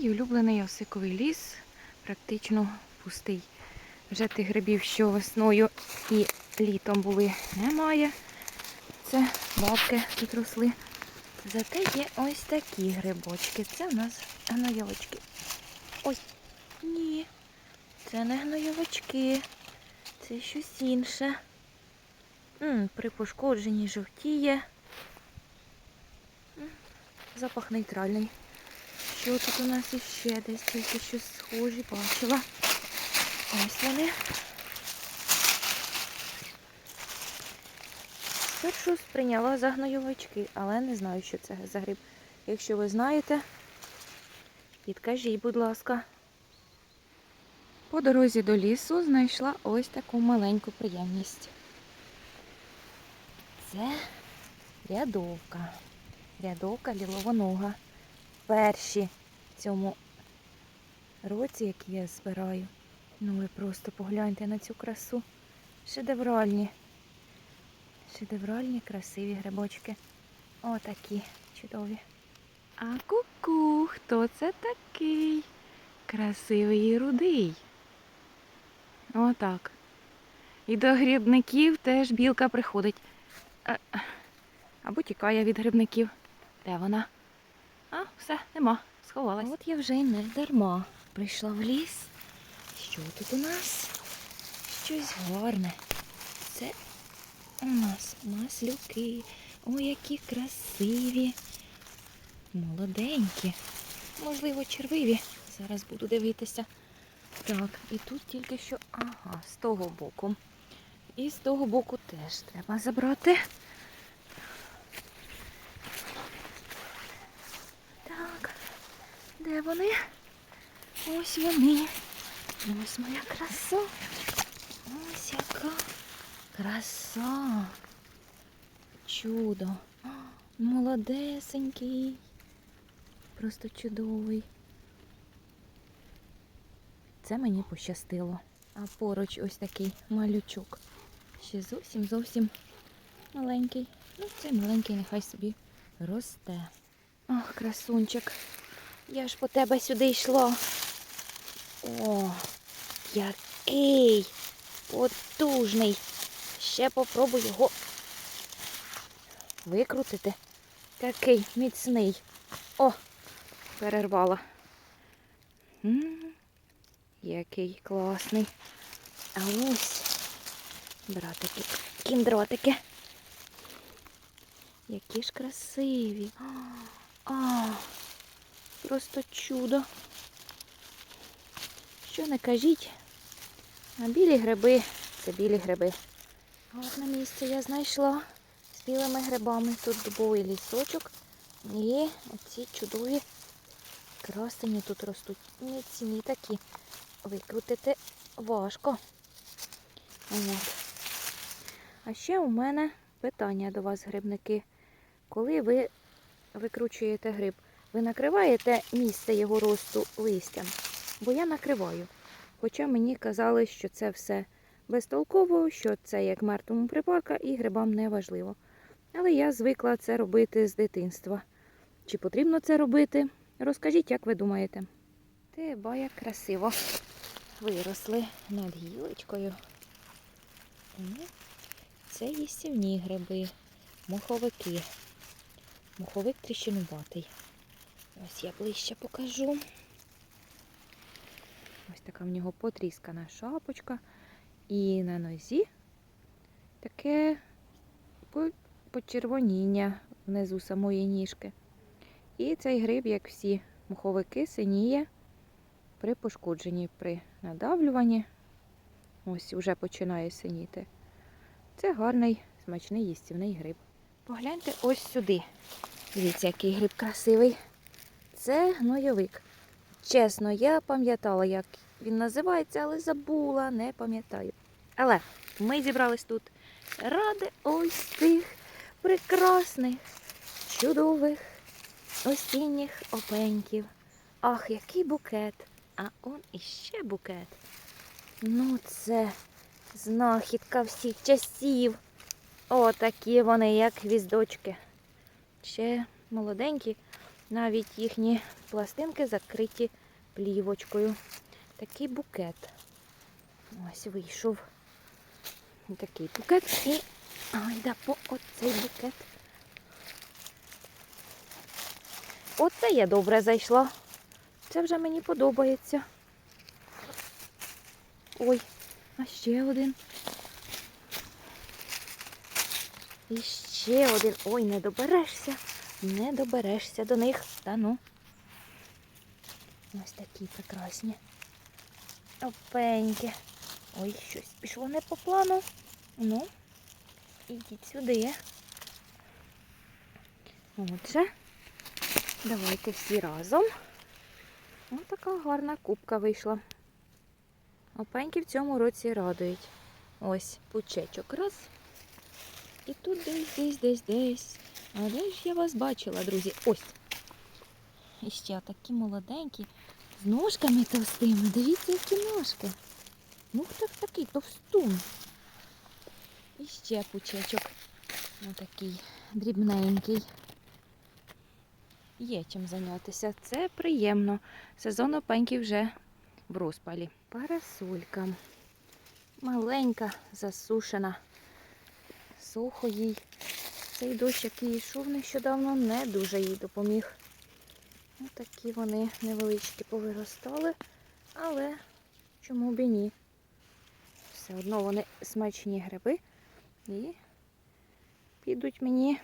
Мій улюблений осиковий ліс практично пустий. Вже тих грибів, що весною і літом були, немає. Це бабки тут росли. Зате є ось такі грибочки. Це в нас гнойовочки. Ой, ні, це не гнойовочки. Це щось інше. М, при пошкодженні жовтіє. Запах нейтральний. Що тут у нас іще десь тільки щось схожі бачила. Ось вони. Спершу сприйняла за гноювачки, але не знаю, що це за гриб. Якщо ви знаєте, підкажіть, будь ласка. По дорозі до лісу знайшла ось таку маленьку приємність. Це рядовка. Рядовка ліловонога. Перші в цьому році, які я збираю. Ну ви просто погляньте на цю красу. Шедевральні. Шедевральні, красиві грибочки. Отакі чудові. А ку-ку, хто це такий? Красивий і рудий. Отак. І до грибників теж білка приходить. А, Або тікає від грибників. Де вона? А, все, нема. Сховалась. От я вже й не дарма прийшла в ліс. Що тут у нас? Щось гарне. Це у нас маслюки. Ой, які красиві. Молоденькі. Можливо, червиві. Зараз буду дивитися. Так, і тут тільки що, ага, з того боку. І з того боку теж треба забрати. Де вони? Ось вони. Ось моя краса. Ось яка краса. Чудо. Молодесенький. Просто чудовий. Це мені пощастило. А поруч ось такий малючок. Ще зовсім зовсім маленький. Ну, цей маленький нехай собі росте. Ах, красунчик. Я ж по тебе сюди йшла. О, який потужний. Ще попробую його викрутити. Такий міцний. О, перервала. М, який класний. А ось братики, кіндротики. Які ж красиві. А, просто чудо. Що не кажіть, а білі гриби це білі гриби. Одне місце я знайшла з білими грибами. Тут дубовий лісочок. І оці чудові красені тут ростуть. Міцні такі. Викрутити важко. От. А ще у мене питання до вас, грибники. Коли ви викручуєте гриб, ви накриваєте місце його росту листям? Бо я накриваю. Хоча мені казали, що це все безтолково, що це як мертвому припарка і грибам не важливо. Але я звикла це робити з дитинства. Чи потрібно це робити? Розкажіть, як ви думаєте. Ти як красиво виросли над гілочкою. Це їстівні гриби, моховики. Моховик тріщинуватий. Ось я ближче покажу. Ось така в нього потріскана шапочка. І на нозі таке почервоніння внизу самої ніжки. І цей гриб, як всі муховики, синіє при пошкодженні, при надавлюванні. Ось вже починає синіти. Це гарний, смачний їстівний гриб. Погляньте ось сюди. Дивіться, який гриб красивий. Це гнойовик. Чесно, я пам'ятала, як він називається, але забула, не пам'ятаю. Але ми зібрались тут ради ось цих прекрасних, чудових осінніх опеньків. Ах, який букет! А он іще букет. Ну, це знахідка всіх часів. О, такі вони, як гвіздочки. Ще молоденькі. Навіть їхні пластинки закриті плівочкою. Такий букет. Ось вийшов. Такий букет і ой, да, по оцей букет. Оце я добре зайшла. Це вже мені подобається. Ой, а ще один. І ще один. Ой, не доберешся. Не доберешся до них. Та ну. Ось такі прекрасні. Опеньки. Ой, щось пішло не по плану. Ну, ідіть сюди. Отже, давайте всі разом. Ось така гарна кубка вийшла. Опеньки в цьому році радують. Ось пучечок раз. І тут десь, десь, десь, десь. А де ж я вас бачила, друзі? Ось. І ще такі молоденькі, з ножками товстими. Дивіться, які ножки. Ну, хто ж такий товстун. І ще пучечок. Ось такий дрібненький. Є чим зайнятися. Це приємно. Сезон опеньків вже в розпалі. Парасолька. Маленька, засушена. Сухо їй. Цей дощ, який йшов нещодавно, не дуже їй допоміг. Ось такі вони невеличкі повиростали, але чому б і ні? Все одно вони смачні гриби і підуть мені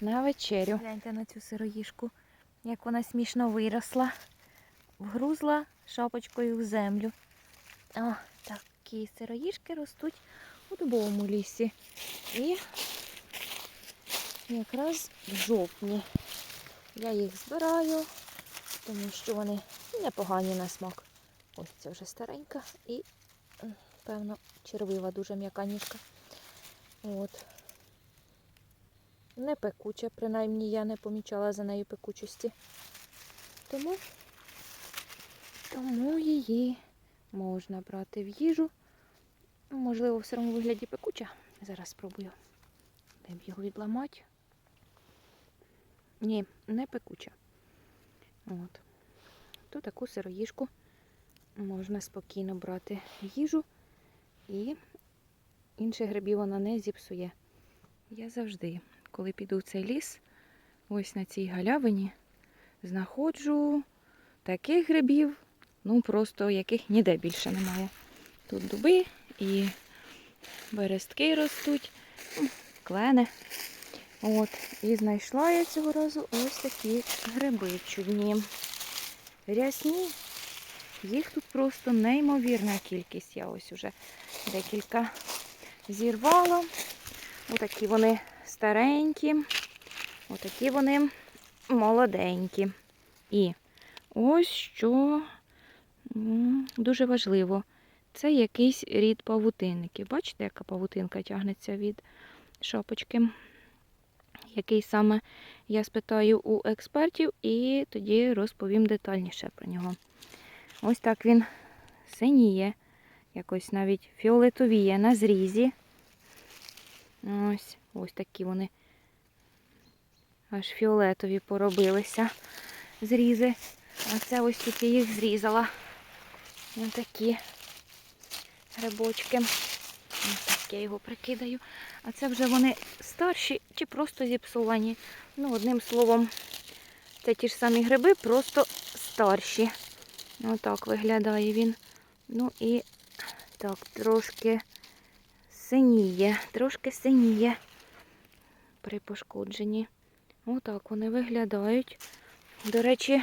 на вечерю. Гляньте на цю сироїшку, як вона смішно виросла, вгрузла шапочкою в землю. О, такі сироїшки ростуть у дубовому лісі. І якраз в жовтні я їх збираю, тому що вони непогані на смак. Ось це вже старенька і, певно, червива дуже м'яка ніжка. От. Не пекуча, принаймні я не помічала за нею пекучості. Тому, тому її можна брати в їжу. Можливо, в сирому вигляді пекуча. Зараз спробую. Де б його відламати. Ні, не пекуча. От. То таку сироїжку можна спокійно брати в їжу і інших грибів вона не зіпсує. Я завжди, коли піду в цей ліс, ось на цій галявині, знаходжу таких грибів, ну просто яких ніде більше немає. Тут дуби і берестки ростуть, ну, клени. От, і знайшла я цього разу ось такі гриби чудні. Рясні. Їх тут просто неймовірна кількість. Я ось уже декілька зірвала. Отакі вони старенькі, отакі вони молоденькі. І ось що дуже важливо. Це якийсь рід павутинників. Бачите, яка павутинка тягнеться від шапочки? Який саме я спитаю у експертів і тоді розповім детальніше про нього. Ось так він синіє, якось навіть фіолетовіє на зрізі. Ось, ось такі вони аж фіолетові поробилися зрізи. А це ось тільки їх зрізала. Ось такі грибочки. Я його прикидаю. А це вже вони старші чи просто зіпсовані. Ну, одним словом, це ті ж самі гриби, просто старші. Отак виглядає він. Ну і так, трошки синіє, трошки синіє при пошкодженні. Отак вони виглядають. До речі,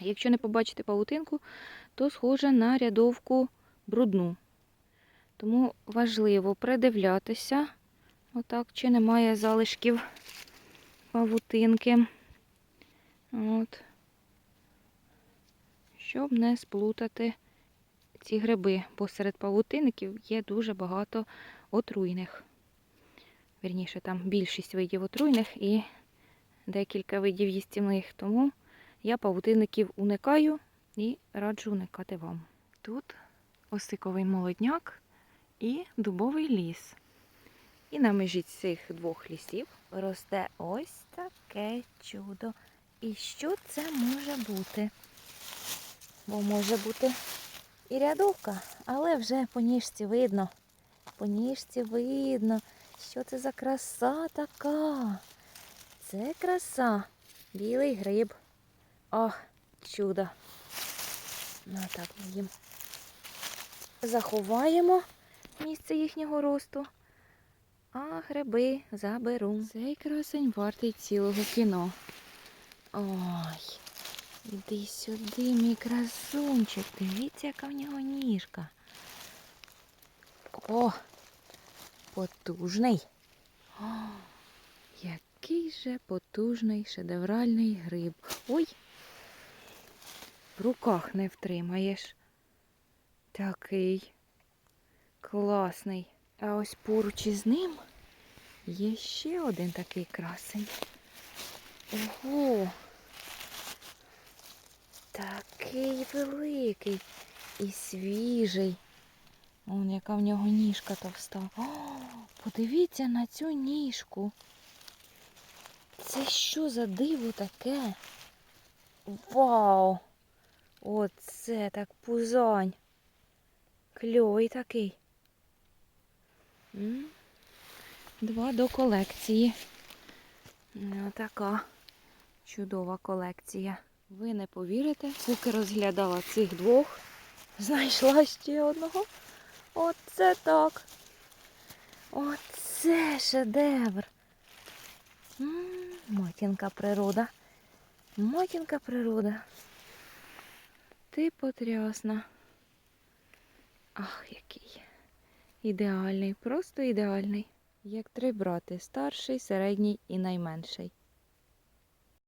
якщо не побачите павутинку, то схоже на рядовку брудну. Тому важливо придивлятися, отак, чи немає залишків павутинки. От. Щоб не сплутати ці гриби, бо серед павутинників є дуже багато отруйних. Вірніше, там більшість видів отруйних і декілька видів їстівних. Тому я павутинників уникаю і раджу уникати вам. Тут осиковий молодняк і дубовий ліс. І на межі цих двох лісів росте ось таке чудо І що це може бути? Бо може бути і рядовка, але вже по ніжці видно. По ніжці видно, що це за краса така. Це краса. Білий гриб. Ох, чудо. Ну так ми їм заховаємо місце їхнього росту. А гриби заберу. Цей красень вартий цілого кіно. Ой, іди сюди, мій красунчик. Дивіться, яка в нього ніжка. О, потужний. О, який же потужний шедевральний гриб. Ой, в руках не втримаєш. Такий класний. А ось поруч із ним є ще один такий красень. Ого. Такий великий і свіжий. Вон яка в нього ніжка товста. О, подивіться на цю ніжку. Це що за диво таке? Вау! Оце так пузань. Кльовий такий. Два до колекції. Така чудова колекція. Ви не повірите, поки розглядала цих двох, знайшла ще одного. Оце так. Оце шедевр. М, Матінка природа. Матінка природа. Ти потрясна. Ах, який. Ідеальний, просто ідеальний. Як три брати старший, середній і найменший.